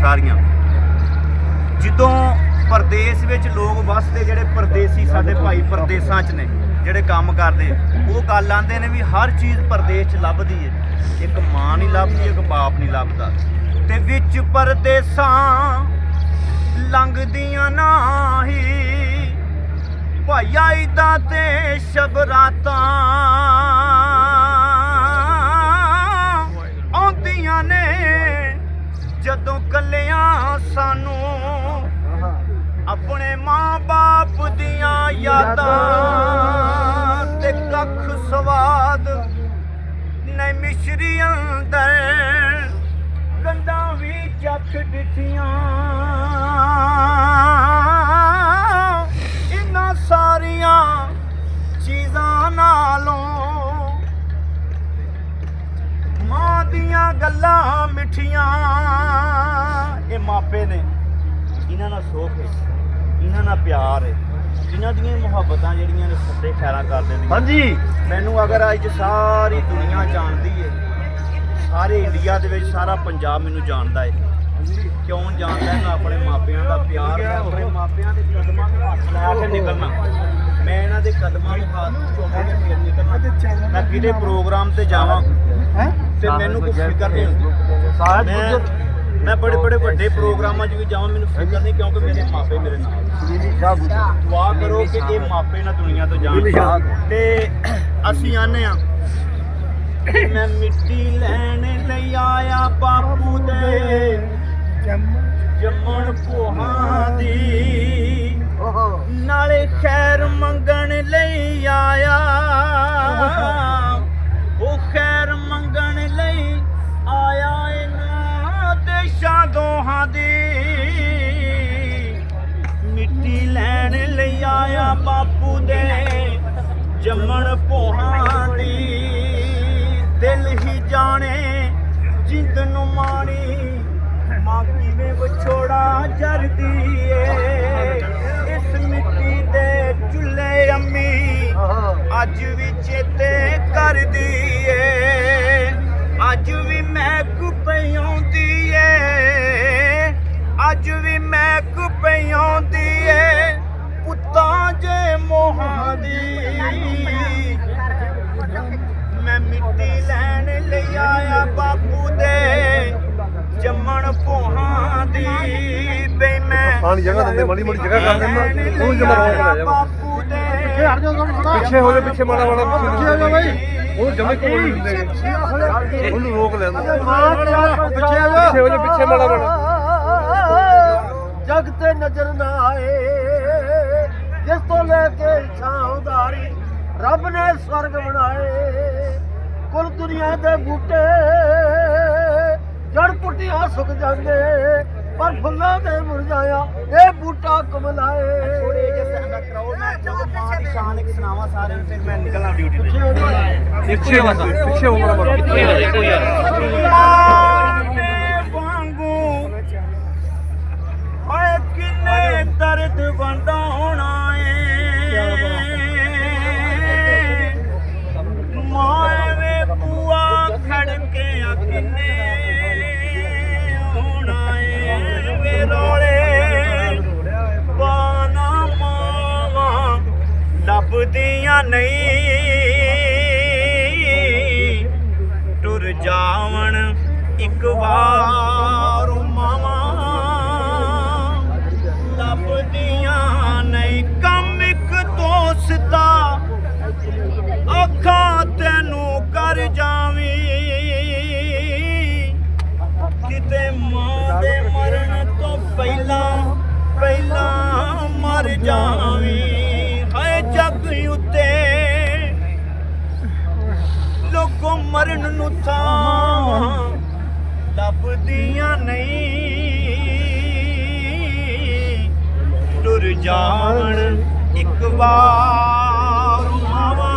ਸਾਰੀਆਂ। ਜਦੋਂ ਪਰਦੇਸ ਵਿੱਚ ਲੋਕ ਵਸਦੇ ਜਿਹੜੇ ਪਰਦੇਸੀ ਸਾਡੇ ਭਾਈ ਪਰਦੇਸਾਂ 'ਚ ਨੇ, ਜਿਹੜੇ ਕੰਮ ਕਰਦੇ ਉਹ ਗੱਲ ਆਂਦੇ ਨੇ ਵੀ ਹਰ ਚੀਜ਼ ਪਰਦੇਸ 'ਚ ਲੱਭਦੀ ਏ। ਇੱਕ ਮਾਂ ਨਹੀਂ ਲੱਭਦੀ, ਇੱਕ ਬਾਪ ਨਹੀਂ ਲੱਭਦਾ। ਤੇ ਵਿੱਚ ਪਰਦੇਸਾਂ ਲੰਘਦੀਆਂ ਨਾਹੀ। ਭਾਈਆ ਇਦਾਂ ਤੇ ਸ਼ਬਰਾਤਾਂ ਨੇ ਅੰਦਰ ਗੰਡਾਂ ਵੀ ਚੱਖ ਦਿੱਤੀਆਂ। ਇਨਾਂ ਸਾਰੀਆਂ ਚੀਜ਼ਾਂ ਨਾਲੋਂ ਮਾਂ ਦੀਆਂ ਗੱਲਾਂ ਮਿੱਠੀਆਂ। ਇਹ ਮਾਪੇ ਨੇ, ਇਹਨਾਂ ਨਾਲ ਸੋਖ ਹੈ, ਇਹਨਾਂ ਨਾਲ ਪਿਆਰ ਹੈ। ਇਹਨਾਂ ਦੀਆਂ ਮੁਹੱਬਤਾਂ ਜਿਹੜੀਆਂ ਨੇ ਸੱਤੇ ਖੈਰਾਂ ਕਰਦੇ ਨੇ। ਹਾਂਜੀ। ਮੈਨੂੰ ਅਗਰ ਅੱਜ ਸਾਰੀ ਦੁਨੀਆ ਜਾਣਦੀ ਹੈ ਸਾਰੇ ਇੰਡੀਆ ਦੇ ਵਿੱਚ ਸਾਰਾ ਪੰਜਾਬ ਮੈਨੂੰ ਜਾਣਦਾ ਹੈ ਕਿਉਂ ਜਾਣਦਾ ਮੈਂ ਆਪਣੇ ਮਾਪਿਆਂ ਦਾ ਪਿਆਰ ਮੈਂ ਆਪਣੇ ਮਾਪਿਆਂ ਦੇ ਕਦਮਾਂ ਨੂੰ ਹੱਥ ਲਾ ਕੇ ਨਿਕਲਣਾ। ਮੈਂ ਇਹਨਾਂ ਦੇ ਕਦਮਾਂ ਨੂੰ ਹੱਥ ਚੁੱਕ ਕੇ ਫੇਰ ਨਿਕਲਣਾ। ਮੈਂ ਕਿਤੇ ਪ੍ਰੋਗਰਾਮ ਤੇ ਜਾਵਾਂ ਹੈ? ਤੇ ਮੈਨੂੰ ਕੋਈ ਫਿਕਰ ਨਹੀਂ। ਹੁੰਦੀ ਮੈਂ ਮੈਂ ਬੜੇ ਬੜੇ ਵੱਡੇ ਪ੍ਰੋਗਰਾਮਾਂ 'ਚ ਵੀ ਜਾਵਾਂ ਮੈਨੂੰ ਫਿਕਰ ਨਹੀਂ ਕਿਉਂਕਿ ਮੇਰੇ ਮਾਪੇ ਮੇਰੇ ਨਾਲ ਦੁਆ ਕਰੋ ਕਿ ਇਹ ਮਾਪੇ ਨਾ ਦੁਨੀਆ ਤੋਂ ਜਾਣ। ਤੇ ਅਸੀਂ ਆਨੇ ਆ। ਮੈਂ ਮਿੱਟੀ ਲੈਣ ਲਈ ਆਇਆ ਬਾਪੂ ਦੇ। ਜੰਮਣ ਪੋਹਾਂ ਦੀ। ਦਿਲ ਹੀ ਜਾਣੇ, ਜਿੰਦ ਨੂੰ ਮਾਣੀ। ਮਾਂ ਕਿਵੇਂ ਵਿਛੋੜਾ ਜਰਦੀ ਏ ਇਸ ਮਿੱਟੀ ਦੇ ਚੁੱਲ੍ਹੇ ਅੰਮੀ ਅੱਜ ਵੀ ਚੇਤੇ ਕਰਦੀ ਏ ਅੱਜ ਵੀ ਮੈਂ ਕੁਪਿਆਉਂਦੀ ਏ ਅੱਜ ਵੀ ਮੈਂ ਕੁਪਿਆਉਂਦੀ ਏ ਪੁੱਤਾਂ ਜੇ ਮੋਹਾਂ ਦੀ ਮੈਂ ਮਿੱਟੀ ਲੈਣ ਲਈ ਆਇਆ ਬਾਪੂ ਦੇ ਜੰਮਣ ਪੋਹਾਂ ਦੀ ਬਈ ਮੈਂ ਪਾਣੀ ਜਗ੍ਹਾ ਦਿੰਦੇ ਮਾੜੀ ਮਾੜੀ ਜਗ੍ਹਾ ਕਰ ਦਿੰਦਾ। ਉਹ ਜਮਾ ਰੋਕ ਲੈ ਬਾਪੂ ਦੇ ਪਿੱਛੇ ਹੋ ਜਾ ਪਿੱਛੇ ਮਾੜਾ ਮਾੜਾ ਪਿੱਛੇ ਹੋ ਜਾ ਬਾਈ। ਉਹ ਜਮੇ ਕੋਲ ਨਹੀਂ ਦਿੰਦੇ। ਉਹਨੂੰ ਰੋਕ ਲੈਂਦਾ ਪਿੱਛੇ ਹੋ ਜਾ। ਪਿੱਛੇ ਹੋ ਜਾ ਪਿੱਛੇ ਮਾੜਾ ਮਾੜਾ। ਜਗ ਤੇ ਨਜ਼ਰ ਨਾ ਆਏ। ਜਿਸ ਤੋਂ ਲੈ ਕੇ ਛਾਉਦਾਰੀ ਰੱਬ ਨੇ ਸਵਰਗ ਬਣਾਏ। ਕੁੱਲ ਦੁਨੀਆ ਦੇ ਬੂਟੇ। ਜੜ ਪੁੱਟੀਆਂ ਸੁੱਕ ਜਾਂਦੇ ਪਰ ਫੁੱਲਾਂ ਦੇ ਮੁਰਝਾਇਆ ਇਹ ਬੂਟਾ ਕਮਲਾਏ। ਥੋੜੇ ਜਿਹੇ ਸਹਿਮਤ ਕਰੋ ਮੈਂ ਜਦੋਂ ਮਾਂ ਦੀ ਸ਼ਾਨ ਇੱਕ ਸੁਣਾਵਾਂ ਸਾਰਿਆਂ ਨੂੰ ਫਿਰ ਮੈਂ ਨਿਕਲਣਾ ਡਿਊਟੀ ਤੇ। ਪਿੱਛੇ ਹੋ ਜਾ ਪਿੱਛੇ ਹੋ ਮਾੜਾ ਕਿੱਥੇ ਹੋ ਜਾ ਕੋਈ ਇੱਕ ਵਾਰ ਮਾਵਾ ਲੱਭਦੀਆਂ ਨਹੀਂ, ਕੰਮ ਇੱਕ ਦੋਸਤਾ ਅੱਖਾਂ ਤੈਨੂੰ ਕਰ ਜਾਵੀ। ਕਿਤੇ ਮਾਂ ਦੇ ਮਰਨ ਤੋਂ ਪਹਿਲਾਂ ਪਹਿਲਾਂ ਮਰ ਜਾਵੀ। ਹਾਏ ਜੱਗ ਉੱਤੇ, ਲੋਕੋ ਮਰਨ ਨੂੰ ਥਾਂ ਲੱਭਦੀਆਂ ਨਹੀਂ। ਟੁਰ ਜਾਣ ਇੱਕ ਵਾਰ ਮਾਵਾਂ।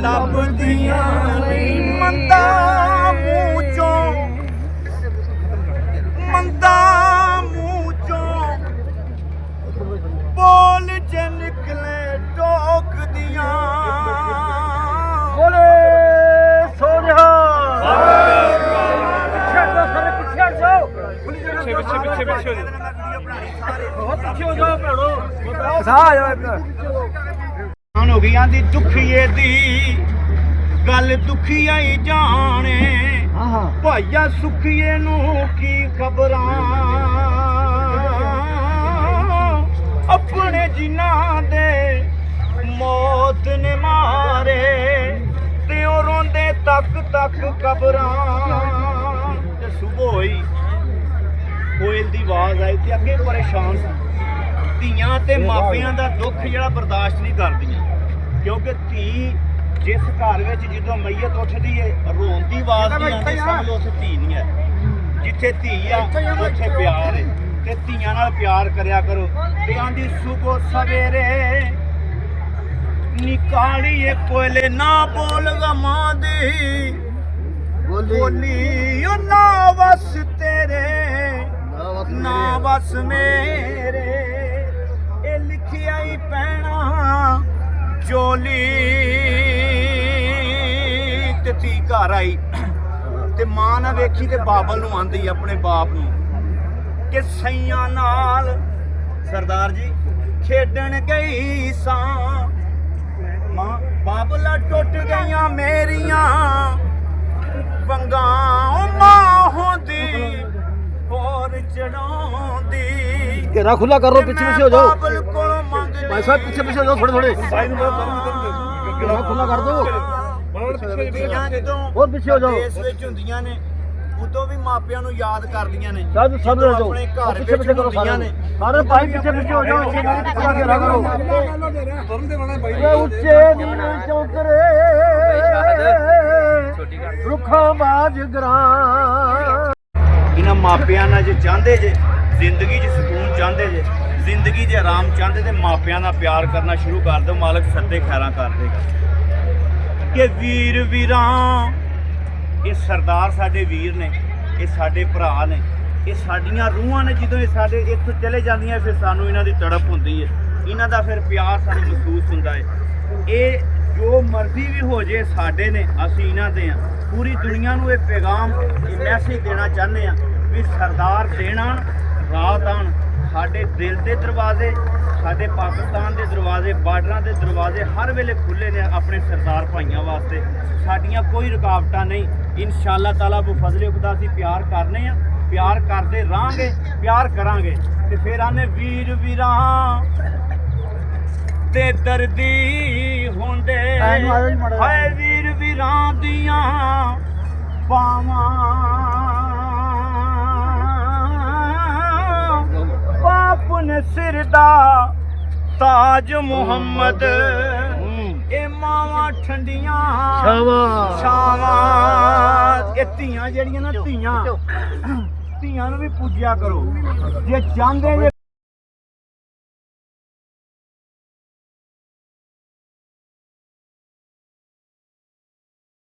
ਲੱਭਦੀਆਂ ਹੁਣ ਹੋ ਗਈਆਂ ਦੀ ਦੁਖੀਏ ਦੀ ਗੱਲ ਦੁਖੀਆ ਹੀ ਜਾਣੇ। ਭਾਈਆ ਸੁਖੀਏ ਨੂੰ ਕੀ ਖਬਰਾਂ? ਆਪਣੇ ਜਿਨ੍ਹਾਂ ਦੇ ਮੌਤ ਨੇ ਮਾਰੇ ਤੇ ਉਹ ਰੋਂਦੇ ਤੱਕ ਤੱਕ ਕਬਰਾਂ ਤੇ ਸੁਬਹ ਹੋਈ ਕੋਇਲ ਦੀ ਆਵਾਜ਼ ਆਈ ਤੇ ਅੱਗੇ ਪਰੇਸ਼ਾਨ ਸੀ। ਧੀਆਂ ਤੇ ਮਾਪਿਆਂ ਦਾ ਦੁੱਖ ਜਿਹੜਾ ਬਰਦਾਸ਼ਤ ਨਹੀਂ ਕਰਦੀਆਂ। ਕਿਉਂਕਿ ਧੀ ਜਿਸ ਘਰ ਵਿੱਚ ਜਦੋਂ ਮਈਤ ਉੱਠਦੀ ਏ ਰੋਣ ਦੀ ਆਵਾਜ਼ ਨਹੀਂ ਆਉਂਦੀ ਸਮਝ ਲਓ ਉੱਥੇ ਧੀ ਨਹੀਂ ਹੈ। ਜਿੱਥੇ ਧੀ ਆ ਉੱਥੇ ਪਿਆਰ ਹੈ ਤੇ ਧੀਆਂ ਨਾਲ ਪਿਆਰ ਕਰਿਆ ਕਰੋ। ਤੇ ਆਂਦੀ ਸੁਬਹ ਸਵੇਰੇ। ਨਿਕਾਲੀਏ ਕੋਇਲੇ ਨਾ ਬੋਲ ਗਮਾਂ ਦੀ। ਬੋਲੀ। ਉਹ ਨਾ ਵਸ ਤੇਰੇ। ਨਾ ਬਸ ਮੇਰੇ। ਚੋਲੀ ਤੇ ਤੀ ਘਰ ਆਈ ਤੇ ਮਾਂ ਨਾ ਵੇਖੀ ਤੇ ਬਾਬਲ ਨੂੰ ਆਂਦੀ ਆਪਣੇ ਬਾਪ ਨੂੰ ਕਿ ਸਈਆਂ ਨਾਲ ਸਰਦਾਰ ਜੀ ਖੇਡਣ ਗਈ ਸਾਂ। ਮਾਂ ਬਾਬਲਾ ਟੁੱਟ ਗਈਆਂ ਮੇਰੀਆਂ ਵੰਗਾਂ ਮਾਂ ਹੁੰਦੀ ਹੋਰ ਚੜਾਉਂਦੀ। ਘੇਰਾ ਖੁੱਲਾ ਕਰ ਪਿੱਛੇ ਪਿੱਛੇ ਹੋ ਜਾਓ। ਭਾਈ ਸਾਹਿਬ ਪਿੱਛੇ ਪਿੱਛੇ ਜਾਓ ਥੋੜੇ ਥੋੜੇ ਭਾਈ ਨੂੰ ਮੈਂ ਖੁੱਲਾ ਕਰ ਦੋ ਬਣਾਉਣ ਪਿੱਛੇ ਧੀਆਂ ਜਦੋਂ ਹੋਰ ਪਿੱਛੇ ਹੋ ਜਾਓ। ਦੇਸ਼ ਵਿੱਚ ਹੁੰਦੀਆਂ ਨੇ ਉਦੋਂ ਵੀ ਮਾਪਿਆਂ ਨੂੰ ਯਾਦ ਕਰਦੀਆਂ ਨੇ। ਸਭ ਸਭ ਜਾਓ। ਆਪਣੇ ਘਰ ਪਿੱਛੇ ਵਿੱਚ ਪਿੱਛੇ ਕਰੋ ਹੁੰਦੀਆਂ ਸਾਰੇ। ਨੇ। ਸਾਰੇ ਭਾਈ ਪਿੱਛੇ ਪਿੱਛੇ ਹੋ ਜਾਓ ਇੱਥੇ ਨਾਲ ਪੂਰਾ ਘੇਰਾ ਕਰੋ। ਤੁਰਨ ਦੇ ਬਣਾ ਭਾਈ। ਵੇ ਉੱਚੇ ਨੀਵੇਂ ਚੌਕਰੇ। ਰੁੱਖਾਂ ਬਾਜ ਗਰਾਂ ਇਹਨਾਂ ਮਾਪਿਆਂ ਨਾਲ ਜੇ ਚਾਹੁੰਦੇ ਜੇ ਜ਼ਿੰਦਗੀ 'ਚ ਸਕੂਨ ਚਾਹੁੰਦੇ ਜੇ ਜ਼ਿੰਦਗੀ 'ਚ ਆਰਾਮ ਚਾਹੁੰਦੇ ਤੇ ਮਾਪਿਆਂ ਦਾ ਪਿਆਰ ਕਰਨਾ ਸ਼ੁਰੂ ਕਰ ਦਿਓ, ਮਾਲਕ ਸੱਦੇ ਖੈਰਾਂ ਕਰ ਦੇਗਾ। ਕਿ ਵੀਰ ਵੀਰਾਂ, ਇਹ ਸਰਦਾਰ ਸਾਡੇ ਵੀਰ ਨੇ, ਇਹ ਸਾਡੇ ਭਰਾ ਨੇ, ਇਹ ਸਾਡੀਆਂ ਰੂਹਾਂ ਨੇ, ਜਦੋਂ ਇਹ ਸਾਡੇ ਇੱਥੋਂ ਚਲੇ ਜਾਂਦੀਆਂ, ਫਿਰ ਸਾਨੂੰ ਇਹਨਾਂ ਦੀ ਤੜਪ ਹੁੰਦੀ ਹੈ ਇਹਨਾਂ ਦਾ ਫਿਰ ਪਿਆਰ ਸਾਨੂੰ ਮਹਿਸੂਸ ਹੁੰਦਾ ਹੈ ਇਹ ਜੋ ਮਰਜ਼ੀ ਵੀ ਹੋ ਜੇ ਸਾਡੇ ਨੇ, ਅਸੀਂ ਇਹਨਾਂ ਦੇ ਆ ਪੂਰੀ ਦੁਨੀਆ ਨੂੰ ਇਹ ਪੈਗਾਮ, ਇਹ ਮੈਸੇਜ ਦੇਣਾ ਚਾਹੁੰਦੇ ਆ ਵੀ ਸਰਦਾਰ ਦੇਣਾ ਰਾਤ ਆਣ ਸਾਡੇ ਦਿਲ ਦੇ ਦਰਵਾਜ਼ੇ ਸਾਡੇ ਪਾਕਿਸਤਾਨ ਦੇ ਦਰਵਾਜ਼ੇ ਬਾਰਡਰਾਂ ਦੇ ਦਰਵਾਜ਼ੇ ਹਰ ਵੇਲੇ ਖੁੱਲੇ ਨੇ ਆਪਣੇ ਸਰਦਾਰ ਭਾਈਆਂ ਵਾਸਤੇ। ਸਾਡੀਆਂ ਕੋਈ ਰੁਕਾਵਟਾਂ ਨਹੀਂ। ਇਨਸ਼ਾਅੱਲਾ ਤਾਲਾ ਬੋ ਫਜ਼ਲੇ ਖੁਦਾ ਅਸੀਂ ਪਿਆਰ ਕਰਨੇ ਆ। ਪਿਆਰ ਕਰਦੇ ਰਾਂਗੇ ਪਿਆਰ ਕਰਾਂਗੇ ਤੇ ਫਿਰ ਆਨੇ ਵੀਰ ਵੀਰਾਂ ਤੇ ਦਰਦੀ ਹੁੰਦੇ। ਹਾਏ ਵੀਰ ਵੀਰਾਂ ਦੀਆਂ ਪਾਵਾਂ ਨੇ ਸਿਰ ਦਾ ਤਾਜ ਮੁਹੰਮਦ। ਇਹ ਮਾਵਾਂ ਠੰਡੀਆਂ। ਸ਼ਾਬਾਸ਼। ਛਾਵਾਂ ਇਹ ਧੀਆਂ ਜਿਹੜੀਆਂ ਨਾ ਧੀਆਂ। ਧੀਆਂ ਨੂੰ ਵੀ ਪੂਜਿਆ ਕਰੋ। ਜੇ ਚਾਹੁੰਦੇ